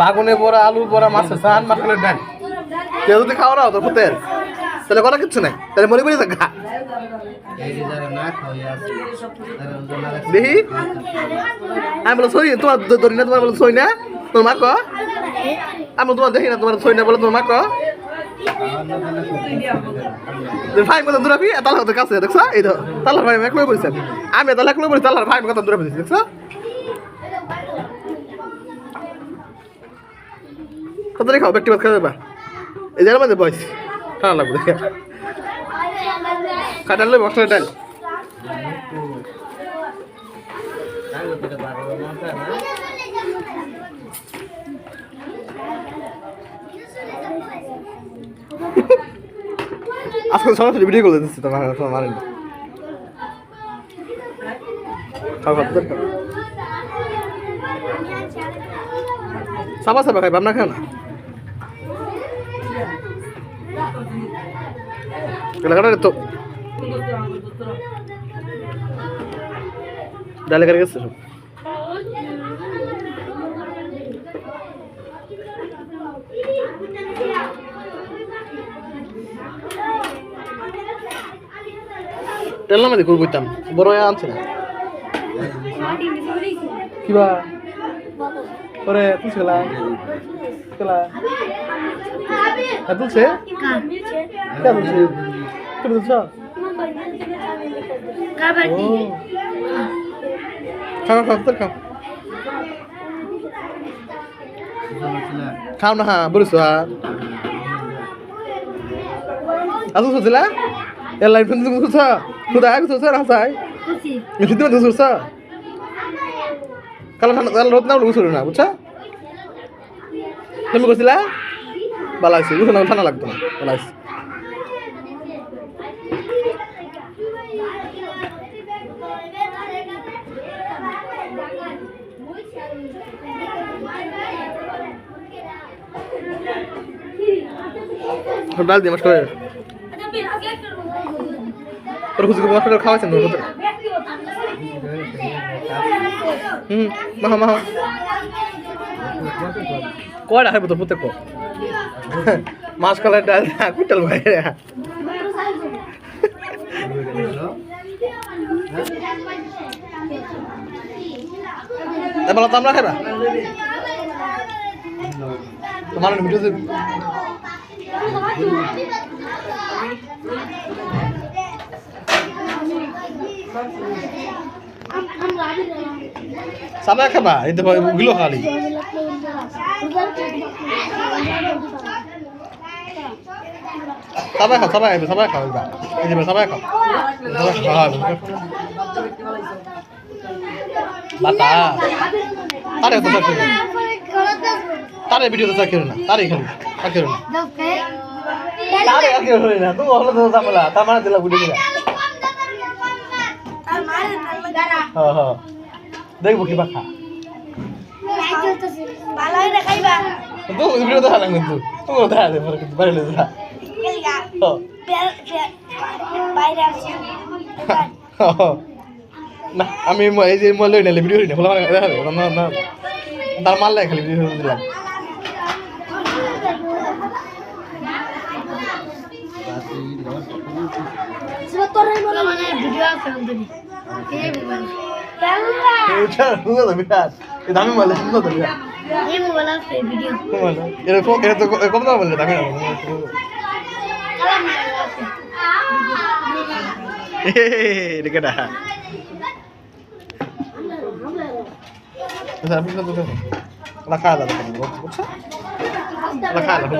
বাগুনে বড়া, আলু বড়া মাছের সান মাছের ডাল। কেউ যদি খাওয়া না, তোর পুতের। তাহলে করা কিচ্ছু নাই। তাহলে মরে মরে থাকা। দেখি। আমি বলো সই তোমার ধরি না, তোমার বলো সই না, তোমার মা ক? আমি তোমার দেখি না, তোমার সই না বলে তোমার মা ক? ভাই কথা দূরে তালা হতে কাছে, দেখছ? এই তো, তালার ভাই একলাই বলছে আমি তালা একলাই বলছি তালার ভাই কথা দূরে দেখছ? রে খাও ব্যক্তিগত খাওয়া যাবা? এই জায়গার মধ্যে বয়স ঠান্ডা লাগবে। কাটাল মশলা ডাল আজকে সরাসরি ভিডিও করে দিচ্ছি তোমার তোমার সাবা সাবা খাই ভাবনা খাও না? এলাকাটা তো ডালে করে গেছে সব তেল নামে দেখুন বুঝতাম বড় আনছে না কিবা ওরে তুই খেলা খেলা হ্যাঁ তুলছে কে তুলছে তুমি তুলছ খাও খাও তোর খাও। খাও না হ্যাঁ বলিস হ্যাঁ। আজু সুছিলা এর লাইফ তুমি সুছ খুদা আগে সুছ না সাই এটি তুমি সুছ কালো রোদ না গুছল না বুঝছা? তুমি করছিলা ভালো আছে গুছল ঠান্ডা লাগতো না ভালো আছে ডাল দিয়ে মাস্টার তোর খুশি মাস্টার খাওয়াছেন তোর ভিতরে হুম মাহা কয়টা হয় তোর প্রত্যেক মাছ কালার ডাল কুটাল ভাই এবার তো আমরা খাইবা? তোমার ভিডিও সাদা খাবা এই তো ওগুলো খালি। সবাই খাও সবাই খাবে সবাই খাও এবার এই যে সবাই খাও। সবাই খাও বাতা তারে তো চাকরি তারে ভিডিও তো চাকরি না। তারে খালি চাকরি না। তারে আর কেউ না। তুমি হলো তো জামেলা তার মানে দিলা ভিডিও দিলা দেখব কি পাখা তো ভিডিও দেখা লাগবে কিন্তু। তুমি দেখা দেবে কিন্তু বাইরে দেখা না, আমি এই যে মলে নিলে ভিডিও না খোলা দেখা দেবে না না তার মারলে খালি ভিডিও দিলাম এটা সুন্দর তো বিরাট। এই দামি মারলে সুন্দর তো বিরাট? মানে এরকম এটা তো কম দাম বললে দামি না এটা আপনি তো রাখা আলাদা বুঝছ? রাখা আলাদা